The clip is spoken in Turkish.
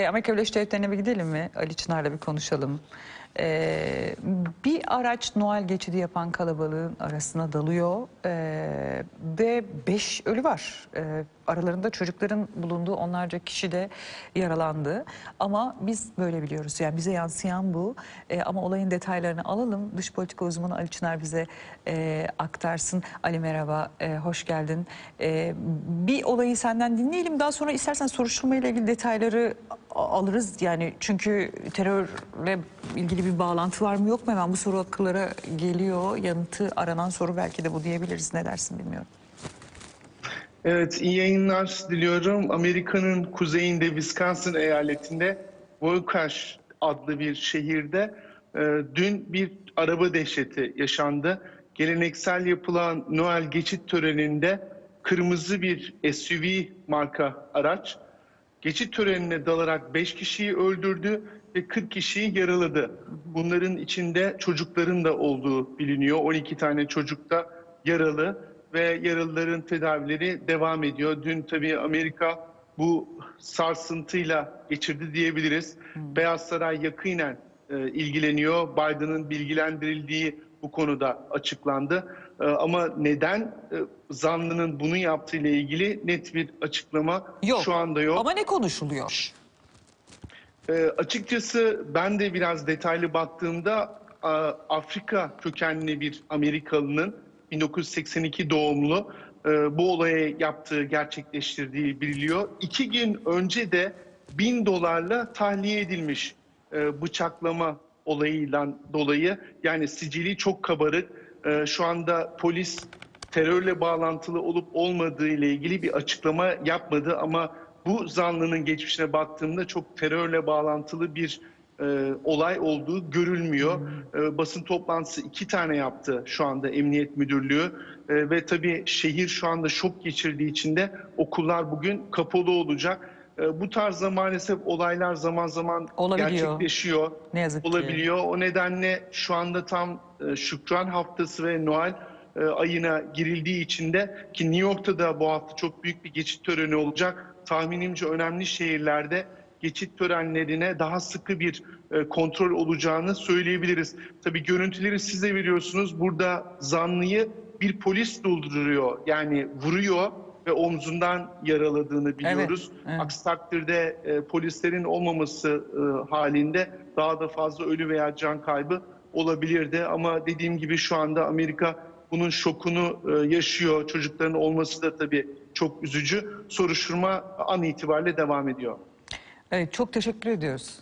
E, Amerika Birleşik Devletleri'ne bir gidelim mi? Ali Çınar'la bir konuşalım. E, bir araç Noel geçidi yapan kalabalığın arasına dalıyor e, ve beş ölü var. E, aralarında çocukların bulunduğu onlarca kişi de yaralandı. Ama biz böyle biliyoruz yani bize yansıyan bu. E, ama olayın detaylarını alalım. Dış politika uzmanı Ali Çınar bize e, aktarsın. Ali merhaba, e, hoş geldin. E, bir olayı senden dinleyelim. Daha sonra istersen soruşturma ile ilgili detayları alırız. Yani çünkü terörle ilgili bir bağlantı var mı yok mu? Hemen bu soru akıllara geliyor. Yanıtı aranan soru belki de bu diyebiliriz. Ne dersin bilmiyorum. Evet, iyi yayınlar diliyorum. Amerika'nın kuzeyinde, Wisconsin eyaletinde Waukesha adlı bir şehirde e, dün bir araba dehşeti yaşandı. Geleneksel yapılan Noel geçit töreninde kırmızı bir SUV marka araç geçit törenine dalarak 5 kişiyi öldürdü ve 40 kişiyi yaraladı. Bunların içinde çocukların da olduğu biliniyor. 12 tane çocuk da yaralı ve yaralıların tedavileri devam ediyor. Dün tabii Amerika bu sarsıntıyla geçirdi diyebiliriz. Beyaz Saray yakinen e, ilgileniyor. Biden'ın bilgilendirildiği bu konuda açıklandı. E, ama neden e, zanlının bunu yaptığı ile ilgili net bir açıklama Yok. şu anda yok. Ama ne konuşuluyor? E, açıkçası ben de biraz detaylı baktığımda Afrika kökenli bir Amerikalının 1982 doğumlu e, bu olaya yaptığı gerçekleştirdiği biliniyor. İki gün önce de bin dolarla tahliye edilmiş e, bıçaklama olayıyla dolayı yani sicili çok kabarık. E, şu anda polis terörle bağlantılı olup olmadığı ile ilgili bir açıklama yapmadı ama bu zanlının geçmişine baktığımda çok terörle bağlantılı bir e, olay olduğu görülmüyor. E, basın toplantısı iki tane yaptı şu anda Emniyet Müdürlüğü E, ve tabii şehir şu anda şok geçirdiği için de okullar bugün kapalı olacak. E, bu tarzda maalesef olaylar zaman zaman Olabiliyor. gerçekleşiyor. Ne yazık ki. Olabiliyor. O nedenle şu anda tam e, Şükran Haftası ve Noel e, ayına girildiği için de ki New York'ta da bu hafta çok büyük bir geçit töreni olacak. Tahminimce önemli şehirlerde geçit törenlerine daha sıkı bir e, kontrol olacağını söyleyebiliriz. Tabii görüntüleri siz de veriyorsunuz. Burada zanlıyı bir polis dolduruyor. Yani vuruyor ve omzundan yaraladığını biliyoruz. evet. Aksi takdirde e, polislerin olmaması e, halinde daha da fazla ölü veya can kaybı olabilirdi. Ama dediğim gibi şu anda Amerika bunun şokunu e, yaşıyor. Çocukların olması da tabii çok üzücü. Soruşturma an itibariyle devam ediyor. Evet, çok teşekkür ediyoruz.